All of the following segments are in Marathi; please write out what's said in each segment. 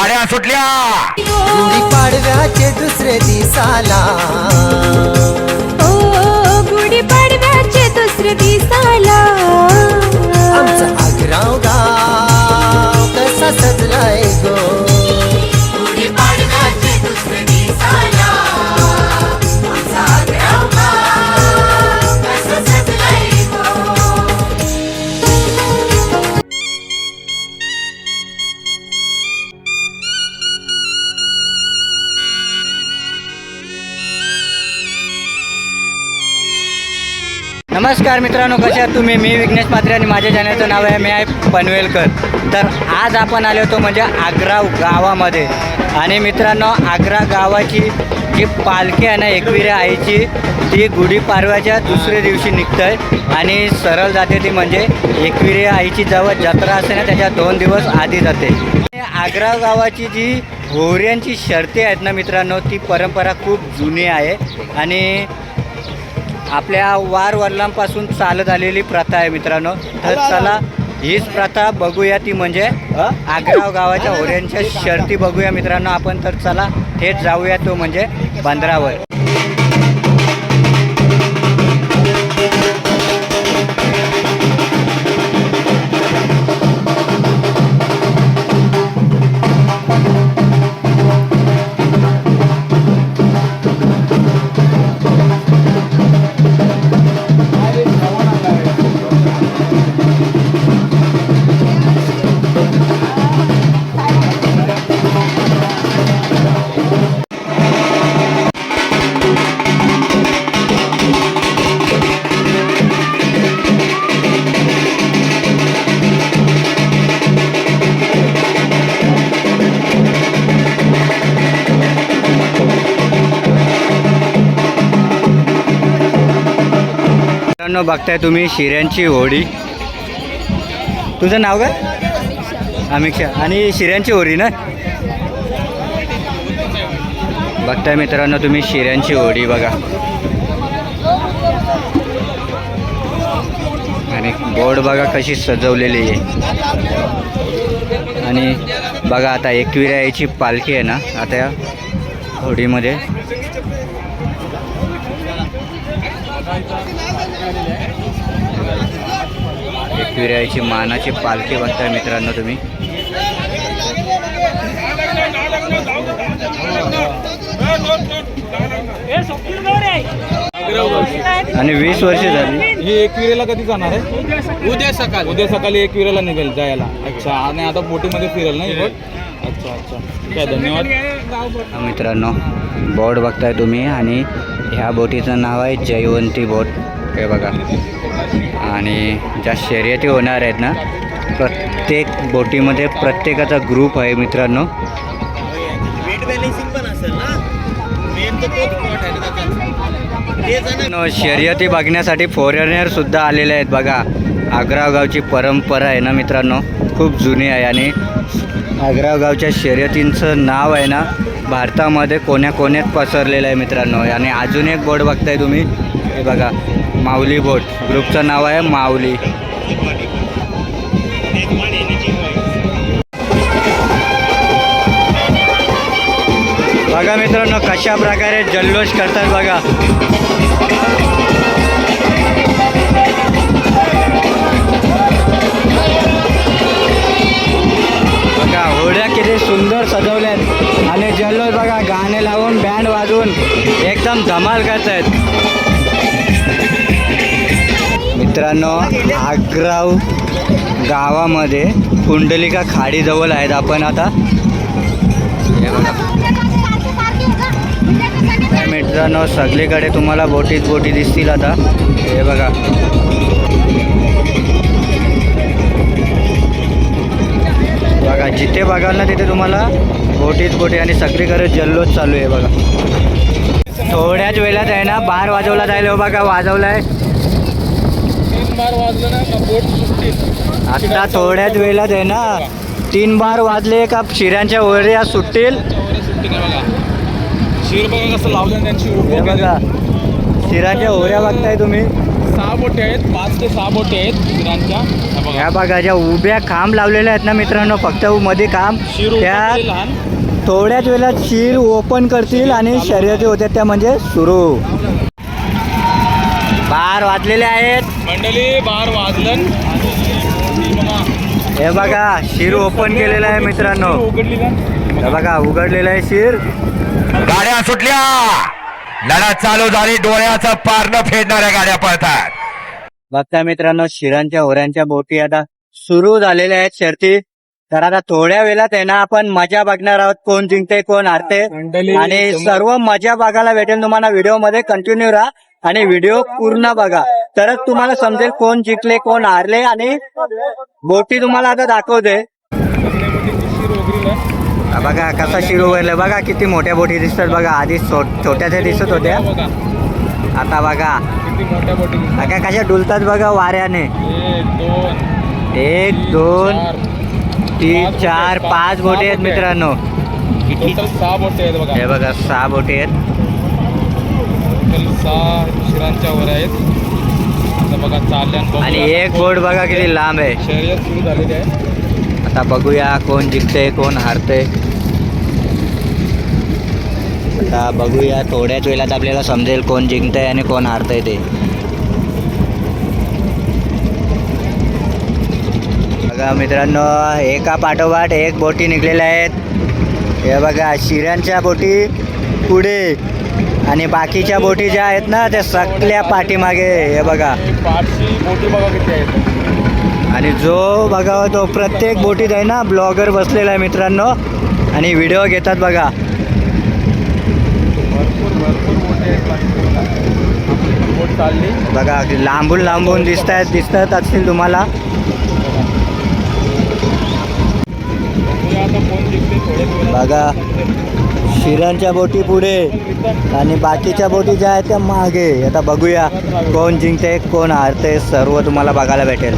गाड्या सुटल्या. गुढी पाडव्याचे दुसरे दिसाला. ओ गुढी पाडव्याचे दुसरे दिसाला. आमचा आग्राव गाव कसा सजलाय गो. नमस्कार मित्रांनो कशा आहात तुम्ही? मी विघ्नेश पात्रे आणि माझ्या चॅनलचं नाव आहे मी आहे पनवेलकर. तर आज आपण आलो होतो म्हणजे आग्रा गावामध्ये. आणि मित्रांनो आग्रा गावाची जी पालखी आहे ना एकविरा आईची ती गुढीपाडव्याच्या दुसऱ्या दिवशी निघतं आहे आणि सरळ जाते ती म्हणजे एकविरे आईची जवळ जत्रा असते ना त्याच्या दोन दिवस आधी जाते. आग्रा गावाची जी होऱ्यांची शर्ती आहेत ना मित्रांनो ती परंपरा खूप जुनी आहे. आणि आपल्या वार वडिलांपासून चालत आलेली प्रथा आहे मित्रांनो. तर चला हीच प्रथा बघूया ती म्हणजे आग्राव गावाच्या होऱ्यांच्या शर्ती बघूया मित्रांनो. आपण तर चला थेट जाऊया तो म्हणजे बंदरावर. मित्रांनो बघताय तुम्ही शिऱ्यांची होडी. तुझं नाव काय? अमिक्षा. आणि शिऱ्यांची होडी ना? बघताय मित्रांनो तुम्ही शिऱ्यांची होडी बघा. आणि बोर्ड बघा कशी सजवलेली आहे. आणि बघा आता एकविरा याची पालखी आहे ना आता या होडीमध्ये. एकविरायची मानाची पालखी बघताय मित्रांनो तुम्ही. आणि वीस वर्ष झाली. ही एकविरेला कधी जाणार आहे? उद्या सकाळी. उद्या सकाळी एकविरेला निघेल जायला. अच्छा आणि आता बोटीमध्ये फिरेल ना ही बोट? अच्छा अच्छा. ठीक आहे धन्यवाद मित्रांनो बोट बघताय तुम्ही आणि ह्या बोटीचं नाव आहे जयवंती बोट. हे बघा. आणि ज्या शर्यती होणार आहेत ना प्रत्येक बोटीमध्ये प्रत्येकाचा ग्रुप आहे मित्रांनो. शर्यती बघण्यासाठी फॉरेनरसुद्धा आलेले आहेत बघा. आग्राव गावची परंपरा आहे ना मित्रांनो खूप जुनी आहे. आणि आग्राव गावच्या शर्यतींचं नाव आहे ना भारतामध्ये कोण्या कोण्यात पसरलेलं आहे मित्रांनो. आणि अजून एक बोट बघताय तुम्ही हे बघा माऊली बोट. ग्रुपचं नाव आहे माऊली. बघा मित्रांनो कशा प्रकारे जल्लोष करतात बघा. बघा मित्रांनो आग्राव गावामध्ये कुंडलिका खाडीजवळ आहेत. आपण आता मित्रांनो सगळीकडे तुम्हाला बोटीत बोटी दिसतील आता. हे बघा. बघा जिथे बघाल ना तिथे तुम्हाला बोटीत बोटी आणि सगळीकडे जल्लोष चालू आहे बघा. थोड्याच वेळात आहे ना बार वाजवला जाईल हो बघा वाजवला आहे बार वाजलं ना बोट सुटतील. आता थोड्याच वेळात आहे ना. तीन बार वाजले का शिऱ्यांच्या सुटतील? वगैरे सुटतील शिर बघा कसं लावलं त्यांची हे बघा. शिराच्या होऱ्या बघताय तुम्ही. सहा बोटी आहेत. पाच ते सहा बोटी आहेत शिरांच्या. हे बघा. या बघा ज्या उभ्या खांब लावलेल्या आहेत ना मित्रांनो फक्त मध्ये खांब. शिर त्या लहान. थोड्याच वेळात शिर ओपन करतील आणि शर्यती होत्या त्या म्हणजे सुरू. बार वाजलेले आहेत. मंडळी बार बघा हे बघा शिर ओपन केलेलं आहे मित्रांनो. हे बघा उघडलेलं आहे शिर. गाड्या सुटल्या. लढा चालू झाली डोळ्याचं पारणं फेडणाऱ्या गाड्या पळतात. बघता मित्रांनो शिरांच्या होऱ्यांच्या बोटी आता सुरू झालेल्या आहेत शर्ती. तर आता थोड्या वेळात आहे ना आपण मजा बघणार आहोत कोण जिंकते कोण हारते आणि सर्व मजा बघायला भेटेल तुम्हाला व्हिडिओमध्ये कंटिन्यू राहा. आणि व्हिडिओ पूर्ण बघा. तरच तुम्हाला समजेल कोण जिंकले कोण हारले आणि बोटी तुम्हाला आता दाखवते. हा बघा कसा शिर उघडलाय बघा किती मोठ्या बोटी दिसतात. बघा आधी छोट्याच्या दिसत होत्या. आता बघा. किती मोठ्या बोटी बघा कशा डुलतात बघा वाऱ्याने. एक दोन एक दोन चार तीन चार पाच बोटे आहेत मित्रांनो. किती टोटल सहा बोटे आहेत बघा. हे बघा सहा बोटे आहेत. टोटल सहा शिरांच्या वर आहेत. आता बघा चालल्यान बघूया. आणि एक बोट बघा किती लांब आहे. शर्यत सुरू झालेली आहे. आता बघूया कोण जिंकते कोण हारते आता बघूया थोड्याच वेळात आपल्याला समजेल कोण जिंकतंय आणि कोण हारतंय ते. बघा मित्रांनो एका पाठोपाठ एक बोटी निघलेल्या आहेत. हे बघा शिऱ्यांच्या बोटी पुढे. आणि बाकीच्या बोटी ज्या आहेत ना त्या सकल्या पाठीमागे हे बघा. बोटी बघा किती आहेत. आणि जो बघा तो प्रत्येक बोटीत आहे ना ब्लॉगर बसलेला आहे मित्रांनो. आणि व्हिडिओ घेतात बघा. बघा. लांबून लांबून दिसत आहेत दिसतात असतील तुम्हाला. बघा. शिरांच्या बोटी पुढे आणि बाकीच्या बोटी ज्या आहेत त्या मागे. आता बघूया कोण जिंकते कोण हारते सर्व तुम्हाला बघायला भेटेल.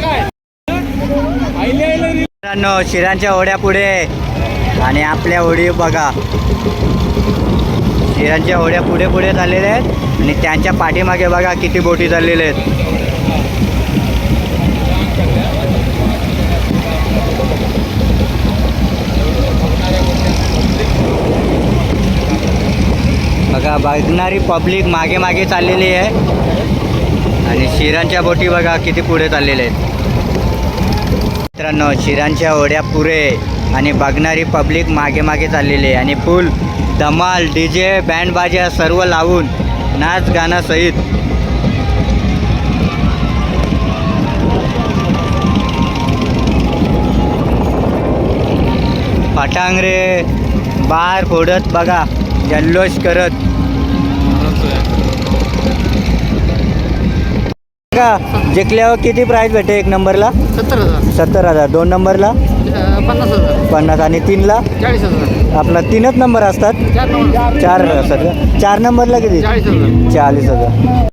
नाही मित्रांनो शिरांच्या होड्या पुढे आणि आपल्या होडी बघा. शिरांच्या होड्या पुढे पुढे चाललेल्या आहेत आणि त्यांच्या पाठीमागे बघा किती बोटी चाललेल्या आहेत. बघा बघणारी पब्लिक मागे मागे चाललेली आहे. आणि शिरांच्या बोटी बघा किती पुढे चाललेल्या आहेत. मित्रांनो शिरांच्या ओढ्या पुरे आणि बघणारी पब्लिक मागे मागे चाललेली आहे. आणि फुल धमाल डी जे बँडबाज्या सर्व लावून नाच गाणं सहित. फटांगरे बार फोडत बघा जल्लोष करत. का? जिंकल्यावर किती प्राईज भेटे एक नंबरला सत्तर हजार. सत्तर हजार. दोन नंबरला अं, पन्नास हजार. पन्नास. आणि तीनला? चाळीस हजार. आपला तीनच नंबर असतात? चार नंबर चार असतात का? चार नंबरला किती? चाळीस हजार. चाळीस हजार.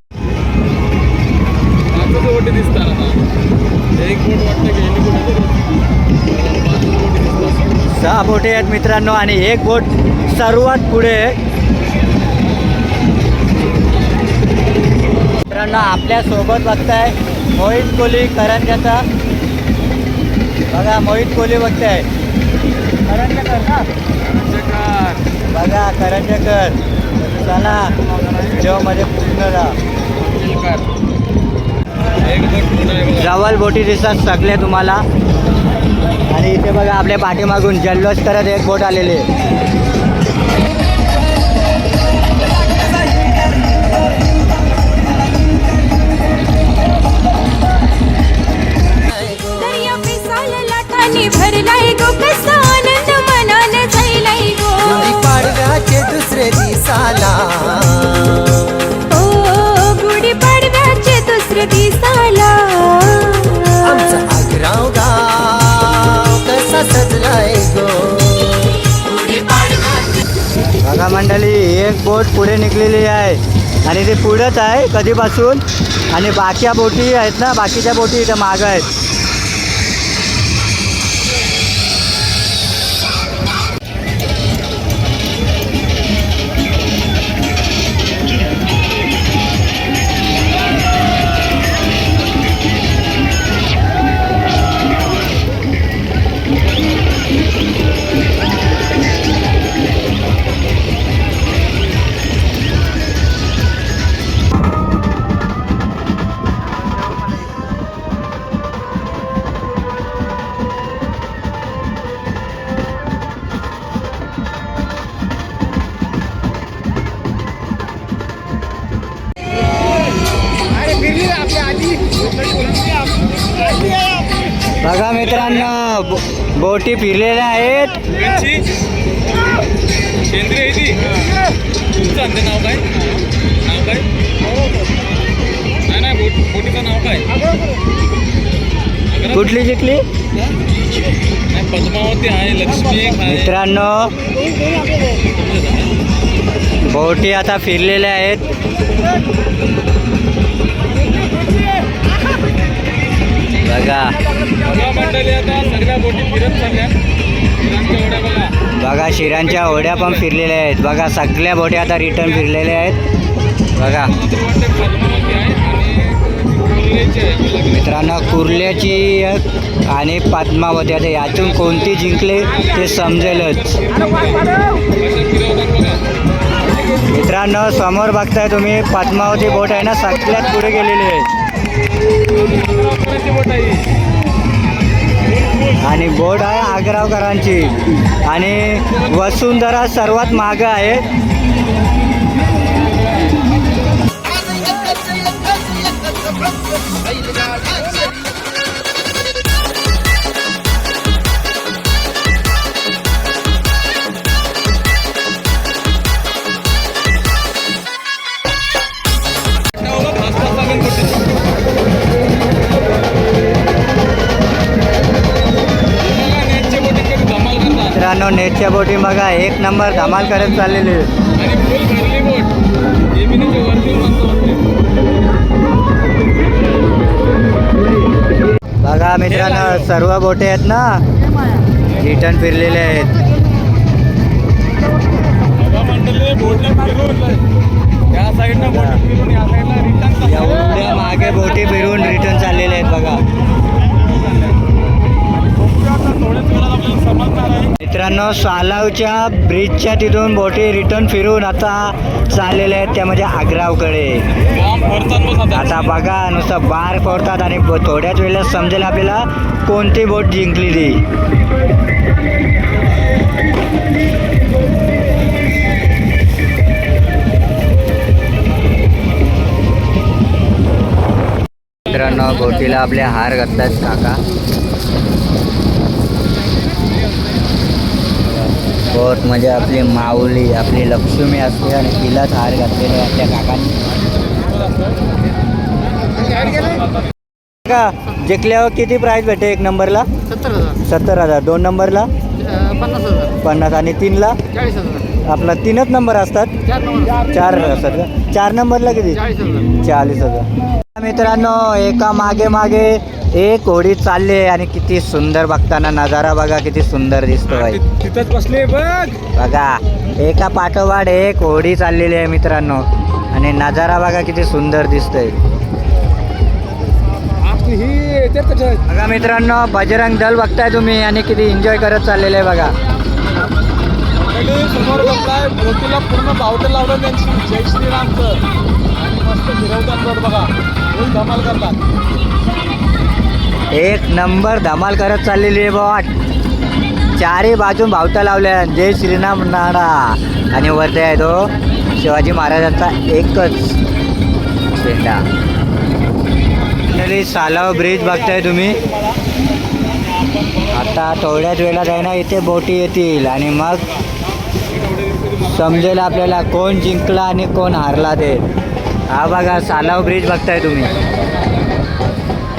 सहा बोटे आहेत मित्रांनो आणि एक बोट सर्वात पुढे आहे. मित्रांनो आपल्यासोबत बघताय मोहित कोहली करंजाचा बघा मोहित कोहली बघताय. करंजकर ना? बघा करंजकर. चला जेव्हा पूर्ण जवळ बोटी दिसतात सगळे तुम्हाला. आणि इथे बघा आपल्या पाठीमागून जल्लोष करत एक बोट आलेली आणि ते पुढंच आहे कधीपासून? आणि बाक्या बोटी आहेत ना बाकीच्या बोटी इथं मागं आहेत. बघा मित्रांनो बो- बोटी फिरलेल्या आहेत. सेंद्रिय आहे ती. तुमचं अंत नाव काय? नाव काय? नाही नाही बोट बोटीचं नाव काय? अगं, कुठली जिंकली पद्मावती आहे लक्ष्मी मित्रांनो बोटी आता फिरलेल्या आहेत. बघा. बघा शिरांच्या होड्या पण फिरलेल्या आहेत. बघा सगळ्या बोट्या आता रिटर्न फिरलेल्या आहेत. बघा. मित्रांनो कुर्ल्याची आणि पद्मावती आता यातून कोणती जिंकले ते समजेलच. मित्रांनो समोर बघताय तुम्ही पद्मावती बोट आहे ना सगळ्यात पुढे गेलेली आहे. आणि बोट आहे आग्रावकरांची. आणि वसुंधरा सर्वात महाग आहे. मित्रांनो नेटच्या बोटी बघा एक नंबर धमाल करत चाललेली. बघा मित्रांनो सर्व बोटे आहेत ना? रिटर्न फिरलेले आहेत. या मागे बोटी फिरून रिटर्न चाललेले आहेत बघा. मित्रांनो सालावच्या ब्रिजच्या तिथून बोटी रिटर्न फिरून आता चाललेल्या आहेत त्या म्हणजे आग्रावकडे. आता. बघा नुसतं बार फोडतात आणि थोड्याच वेळेला समजेल आपल्याला कोणती बोट जिंकली ती. मित्रांनो बोटीला आपले हार घाततात काका. बोट म्हणजे आपली माऊली आपली लक्ष्मी असते आणि तिलाच हार घातलेले त्या काकांनी. का जिंकल्यावर किती प्राईज भेटे एक नंबरला? सत्तर हजार. सत्तर हजार. दोन नंबरला? पन्नास हजार. पन्नास. आणि तीनला? चाळीस हजार. आपला तीनच नंबर असतात? चार असतात का? चार नंबरला किती? चाळीस हजार. मित्रांनो एका मागे मागे एक होडी चालली आहे आणि किती सुंदर बघताना नजारा बघा किती सुंदर दिसतोय तिथंच बसले बघ. बघा एका पाठोपाठ एक होडी चाललेली आहे मित्रांनो. आणि नजारा बघा किती सुंदर दिसतोय. ही बघा मित्रांनो बजरंग दल बघताय तुम्ही आणि किती एन्जॉय करत चाललेले आहे बघा समोर बघताय बोटीला पूर्ण बावटं लावलं त्यांची. जय श्रीरामचं. आणि मस्त फिरवतात बघा. धमाल करतात. एक नंबर धमाल करत चाललेली आहे बॉट. चारही बाजून भावता लावल्या. जय श्रीराम नाडा आणि वरती आहे तो शिवाजी महाराजांचा एकच झेंडा. सालाव ब्रिज बघताय तुम्ही. आता थोड्याच वेळात आहे ना इथे बोटी येतील. आणि मग समजेल आपल्याला कोण जिंकला आणि कोण हारला ते. हा बघा सालाव ब्रिज बघताय तुम्ही.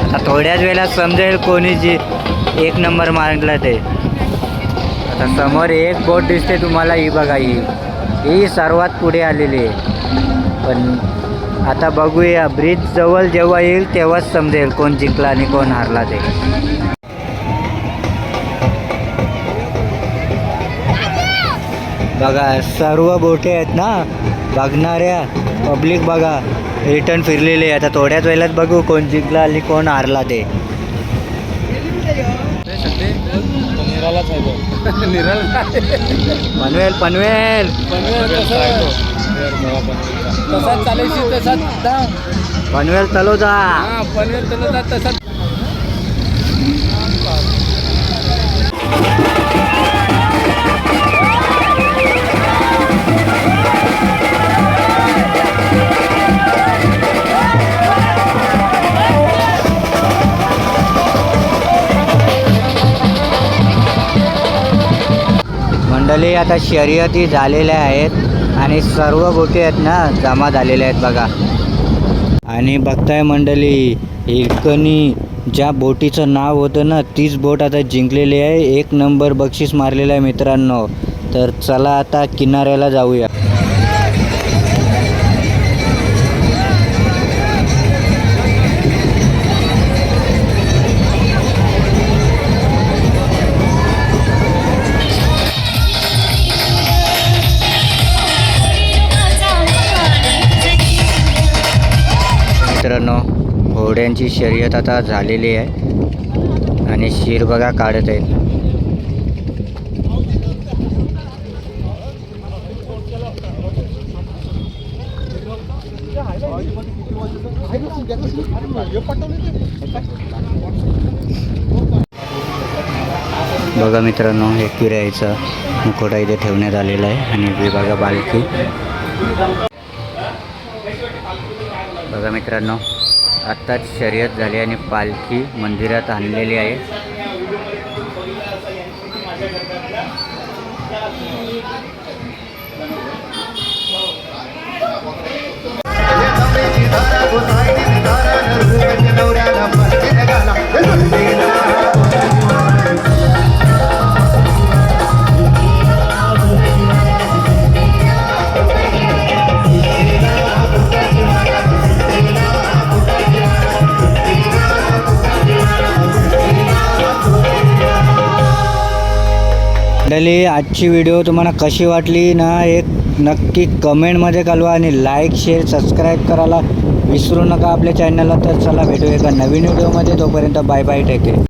आता थोड्याच वेळात समजेल कोणी जी एक नंबर मारला ते. आता समोर एक बोट दिसते तुम्हाला ही बघा ही. ही सर्वात पुढे आलेली आहे. पण आता बघूया ब्रिज जवळ जेव्हा येईल तेव्हाच समजेल कोण जिंकला आणि कोण हारला ते. बघा सर्व बोटे आहेत ना बघणाऱ्या पब्लिक बघा. रिटर्न फिरलेले आता थोड्याच वेळात बघू कोण जिंकला आणि कोण हारला ते. पनवेल पनवेल. पनवेल चलो जा पनवेल तसा तसाच गोटे आता शर्यती झालेल्या आहेत आणि सर्व गोटे आहेत ना जमा झालेल्या आहेत बघा. आणि बघताय मंडळी हिरकणी ज्या बोटीचं नाव होतं ना तीच बोट आता जिंकलेली आहे. एक नंबर बक्षीस मारलेलं आहे मित्रांनो. तर चला आता किनाऱ्याला जाऊया. घोड्यांची शर्यत आता झालेली आहे. आणि शिर बघा काढत आहेत. बघा मित्रांनो हे किरायचा मुखोटा इथे ठेवण्यात आलेला आहे आणि हे बघा बालकी बघा मित्रांनो आत्ताच शर्यत झाली आणि पालखी मंदिरात आणलेली आहे. फायनली आजची व्हिडिओ तुम्हाला कशी वाटली ना एक नक्की कमेंटमध्ये कळवा आणि लाईक शेअर सबस्क्राईब करायला विसरू नका आपल्या चॅनलला तर चला भेटू एका नवीन व्हिडिओमध्ये तोपर्यंत बाय बाय टेके